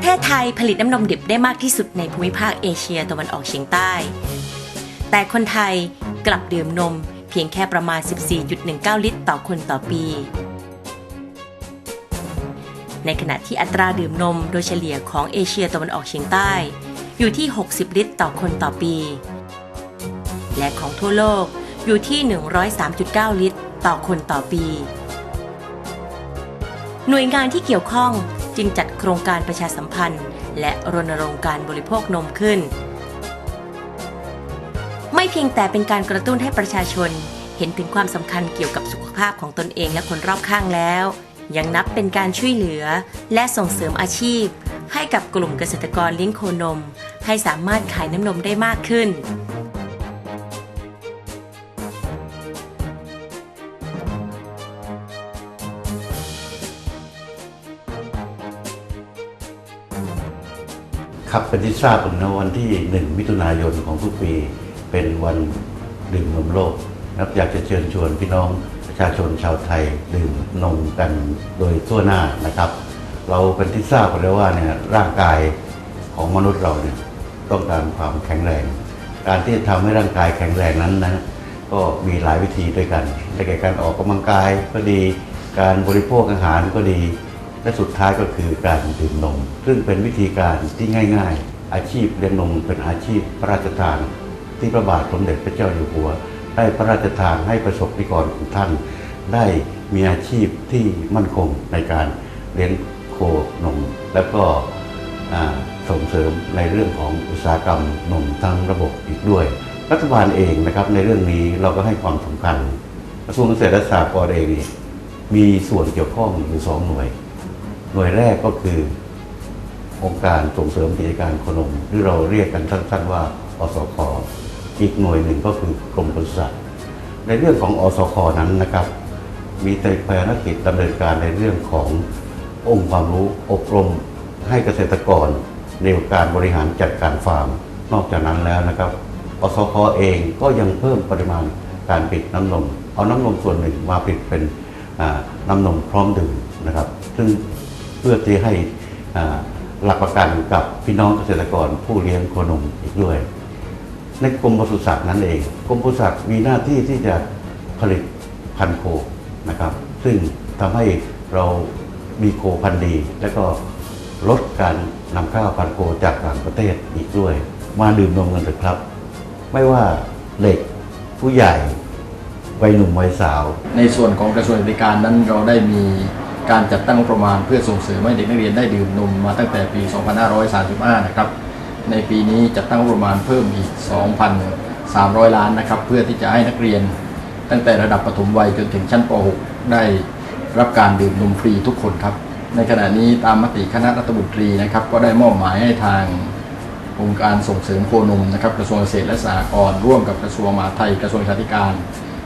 ประเทศไทยผลิตน้ำนมดิบได้มากที่สุดในภูมิภาคเอเชียตะวันออกเฉียงใต้ แต่คนไทยกลับดื่มนมเพียงแค่ประมาณ 14.19 ลิตรต่อคนต่อปี ในขณะที่อัตราดื่มนมโดยเฉลี่ยของเอเชียตะวันออกเฉียงใต้ อยู่ที่ 60 ลิตรต่อคนต่อปี และของทั่วโลกอยู่ที่ 103.9 ลิตรต่อคนต่อปี หน่วยงานที่เกี่ยวข้อง จึงจัดโครงการประชาสัมพันธ์ และรณรงค์การบริโภคนมขึ้น ไม่เพียงแต่เป็นการกระตุ้นให้ประชาชน เห็นถึงความสำคัญเกี่ยวกับสุขภาพของตนเองและคนรอบข้างแล้ว ยังนับเป็นการช่วยเหลือ และส่งเสริมอาชีพ ให้กับกลุ่มเกษตรกรเลี้ยงโคนม ให้สามารถขายน้ำนมได้มากขึ้น ครับเป็นที่ทราบกันนะวันที่ 1 มิถุนายนของทุกปีเป็นวันดื่มนมโลกนะครับอยากจะเชิญชวนพี่น้องประชาชนชาวไทยดื่มนมกันโดยทั่วหน้านะครับ เราเป็นที่ทราบกันแล้วว่าเนี่ยร่างกายของมนุษย์เราเนี่ยต้องการความแข็งแรง การที่จะทำให้ร่างกายแข็งแรงนั้นนะก็มีหลายวิธีด้วยกันได้แก่การออกกำลังกายก็ดี การบริโภคอาหารก็ดี และสุดท้ายก็คือการดื่มนม ซึ่งเป็นวิธีการที่ง่าย ๆ อาชีพเลี้ยงนมเป็นอาชีพพระราชทาน ที่พระบาทสมเด็จพระเจ้าอยู่หัว ได้พระราชทานให้ประสบนิกรของท่าน ได้มีอาชีพที่มั่นคงในการเลี้ยงโคนม แล้วก็ส่งเสริมในเรื่องของอุตสาหกรรมนมทั้งระบบอีกด้วย รัฐบาลเองนะครับในเรื่องนี้เราก็ให้ความสำคัญกระทรวงเกษตรและสหกรณ์เองมีส่วนเกี่ยวข้องอยู่สองหน่วย หน่วยแรกก็คือองค์การส่งเสริมกิจการโคนมหรือเราเรียกกันสั้นๆว่าอสคอีกหน่วยหนึ่งก็คือกรมปศุสัตว์ในเรื่องของอสคนั้นนะครับ มีแต่ภารกิจดำเนินการในเรื่องขององค์ความรู้อบรมให้เกษตรกรในการบริหารจัดการฟาร์ม นอกจากนั้นแล้วนะครับอสคเองก็ยังเพิ่มปริมาณการผลิตน้ำนม เอาน้ำนมส่วนหนึ่งมาผลิตเป็นน้ำนมพร้อมดื่มนะครับ ซึ่ง เพื่อที่ให้หลักประกันกับพี่น้องเกษตรกรผู้เลี้ยงโคนมอีกด้วย ในกรมปศุสัตว์นั้นเองกรมปศุสัตว์มีหน้าที่ที่จะผลิตพันธุ์โคนะครับ ซึ่งทำให้เรามีโคพันธุ์ดี และก็ลดการนำเข้าพันธุ์โคจากต่างประเทศอีกด้วย มาดื่มนมกันเถอะครับ ไม่ว่าเด็กผู้ใหญ่วัยหนุ่มวัยสาว ในส่วนของกระทรวงการนั้นเราได้มี การจัดตั้งงบประมาณเพื่อส่งเสริมให้เด็กนักเรียนได้ดื่มนมมาตั้งแต่ปี 2535 นะครับ ในปีนี้จัดตั้งงบประมาณเพิ่มอีก 2,300 ล้านนะครับ เพื่อที่จะให้นักเรียน ตั้งแต่ระดับปฐมวัยจนถึงชั้นป .6 ได้รับการดื่มนมฟรีทุกคนครับ ในขณะนี้ตามมติคณะรัฐมนตรีนะครับ ก็ได้มอบหมายให้ทางองค์การส่งเสริมโคนมนะครับกระทรวงเกษตรและสหกรณ์ร่วมกับกระทรวงมหาดไทยกระทรวงสาธการ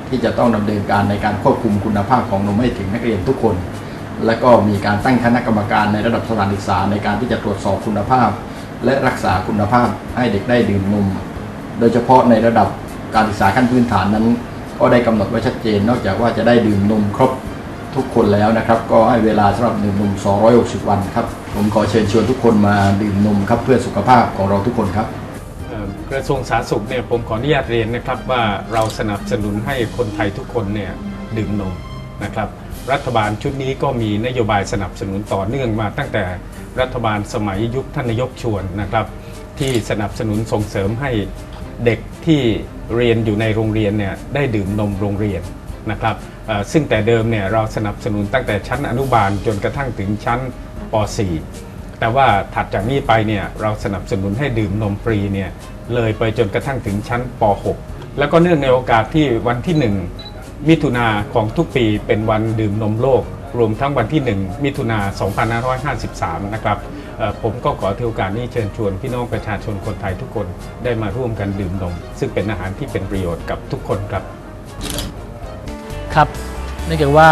ที่จะต้องดำเนินการในการควบคุมคุณภาพของนมให้ถึงนักเรียนทุกคน และก็มีการตั้งคณะกรรมการในระดับสถานศึกษาในการที่จะตรวจสอบคุณภาพ และรักษาคุณภาพให้เด็กได้ดื่มนม โดยเฉพาะในระดับการศึกษาขั้นพื้นฐานนั้น ก็ได้กำหนดไว้ชัดเจน นอกจากว่าจะได้ดื่มนมครบทุกคนแล้วนะครับ ก็ให้เวลาสำหรับดื่มนม 260 วันครับ ผมขอเชิญชวนทุกคนมาดื่มนมครับเพื่อสุขภาพของเราทุกคนครับกระทรวงสาธารณสุขเนี่ยผมขออนุญาตเรียนนะครับว่าเราสนับสนุนให้คนไทยทุกคนเนี่ยดื่มนมนะครับ รัฐบาลชุดนี้ก็มีนโยบายสนับสนุนต่อเนื่องมา ตั้งแต่รัฐบาลสมัยยุคท่านนายกชวนนะครับ ที่สนับสนุนส่งเสริมให้เด็กที่เรียนอยู่ในโรงเรียนเนี่ยได้ดื่มนมโรงเรียนนะครับซึ่งแต่เดิมเนี่ยเราสนับสนุนตั้งแต่ชั้นอนุบาลจนกระทั่งถึงชั้นป .4 แต่ว่าถัดจากนี้ไปเนี่ยเราสนับสนุนให้ดื่มนมฟรีเนี่ยเลยไปจนกระทั่งถึงชั้นป .6 แล้วก็เนื่องในโอกาสที่วันที่ 1 มิถุนาของทุกปีเป็นวันดื่มนมโลก รวมทั้งวันที่ 1 มิถุนา2553 นะครับผมก็ขอถือโอกาสนี้เชิญชวนพี่น้องประชาชนคนไทยทุกคนได้มาร่วมกันดื่มนม ซึ่งเป็นอาหารที่เป็นประโยชน์กับทุกคนครับ ครับเนื่องจากว่า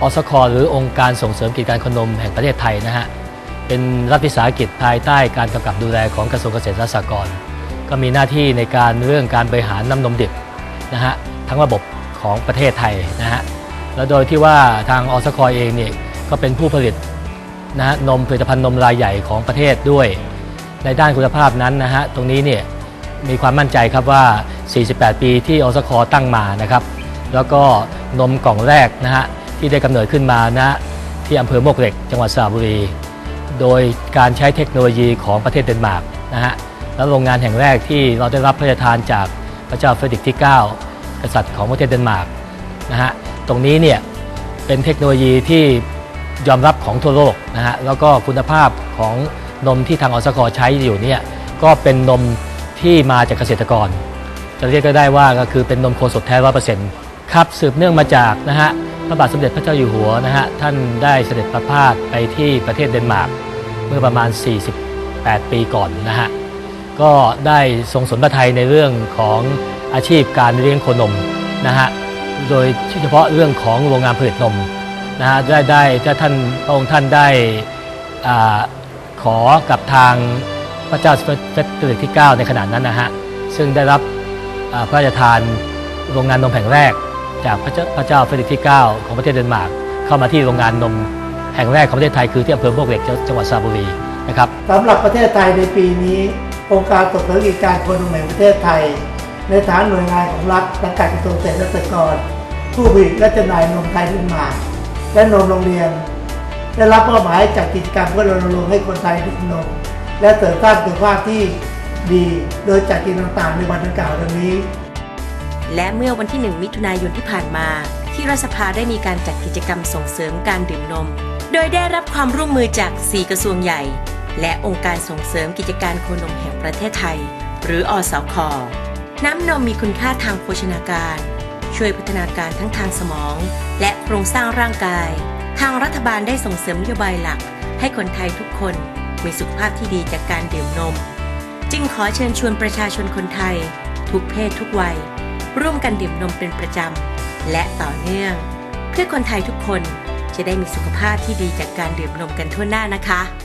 อสคหรือองค์การส่งเสริมกิจการขนมแห่งประเทศไทยนะฮะเป็นรัฐวิสาหกิจภายใต้การกำกับดูแลของกระทรวงเกษตรและสหกรณ์ก็มีหน้าที่ในการเรื่องการบริหารน้ำนมดิบนะฮะทั้งระบบ ของประเทศไทยนะฮะแล้วโดยที่ว่าทางอสคอเองเนี่ยก็เป็นผู้ผลิตนะฮะนมผลิตภัณฑ์นมรายใหญ่ของประเทศด้วย ในด้านคุณภาพนั้นนะฮะตรงนี้เนี่ยมีความมั่นใจครับว่า 48 ปีที่อสคอตั้งมานะครับ แล้วก็นมกล่องแรกนะฮะที่ได้กำเนิดขึ้นมานะที่อำเภอโมกเหล็กจังหวัดสระบุรี โดยการใช้เทคโนโลยีของประเทศเดนมาร์กนะฮะแล้วโรงงานแห่งแรกที่เราได้รับพระราชทานจากพระเจ้าเฟรดริกที่ 9 กษัตริย์ของประเทศเดนมาร์กนะฮะตรงนี้เนี่ยเป็นเทคโนโลยีที่ยอมรับของทั่วโลกนะฮะแล้วก็คุณภาพของนมที่ทางอสคใช้อยู่เนี่ยก็เป็นนมที่มาจากเกษตรกร จะเรียกก็ได้ว่าก็คือเป็นนมโคสดแท้ร้อยเปอร์เซ็นต์ครับสืบเนื่องมาจากนะฮะพระบาทสมเด็จพระเจ้าอยู่หัวนะฮะท่านได้เสด็จประพาสไปที่ประเทศเดนมาร์กเมื่อประมาณ 48 ปีก่อนนะฮะก็ได้ทรงสนพระทัยในเรื่องของ อาชีพการเลี้ยงโคนมนะฮะโดยเฉพาะเรื่องของโรงงานผลิตนมนะฮะได้ได้ถ้าท่านพระองค์ท่านได้อาขอกับทางพระเจ้าเฟรดริกที่ 9 ในขณะนั้นนะฮะซึ่งได้รับอ่าพระราชทานโรงงานนมแห่งแรก จากพระเจ้าพระเจ้าเฟรดริกที่ 9 ของประเทศเดนมาร์กเข้ามาที่โรงงานนมแห่งแรกของประเทศไทยคือที่อำเภอโมกเหล็กจังจังหวัดสระบุรีนะครับสำหรับประเทศไทยในปีนี้องค์การส่งเสริมกิจการคนนมแห่งประเทศไทย ในฐานหน่วยงานของรัฐสังกัดกระทรวงเกษตรและสหกรณ์ผู้ผลิตและจำหน่ายนมไทยขึ้นมา และนมโรงเรียน ได้รับมอบหมายจากกิจกรรมเพื่อรณรงค์ให้คนไทยดื่มนม และเสริมสร้างสุขภาพที่ดี โดยจัดกิจต่างๆ ในวันดังกล่าวดังนี้ และเมื่อวันที่ 1 มิถุนายนที่ผ่านมา ที่รัฐสภาได้มีการจัดกิจกรรมส่งเสริมการดื่มนม โดยได้รับความร่วมมือจาก 4 กระทรวงใหญ่ และองค์การส่งเสริมกิจการโคนมแห่งประเทศไทย หรืออสค น้ำนมมีคุณค่าทางโภชนาการ ช่วยพัฒนาการทั้งทางสมอง และโครงสร้างร่างกาย ทางรัฐบาลได้ส่งเสริมนโยบายหลัก ให้คนไทยทุกคนมีสุขภาพที่ดีจากการดื่มนม จึงขอเชิญชวนประชาชนคนไทย ทุกเพศทุกวัย ร่วมกันดื่มนมเป็นประจำ และต่อเนื่อง เพื่อคนไทยทุกคนจะได้มีสุขภาพที่ดีจากการดื่มนมกันทั่วหน้านะคะ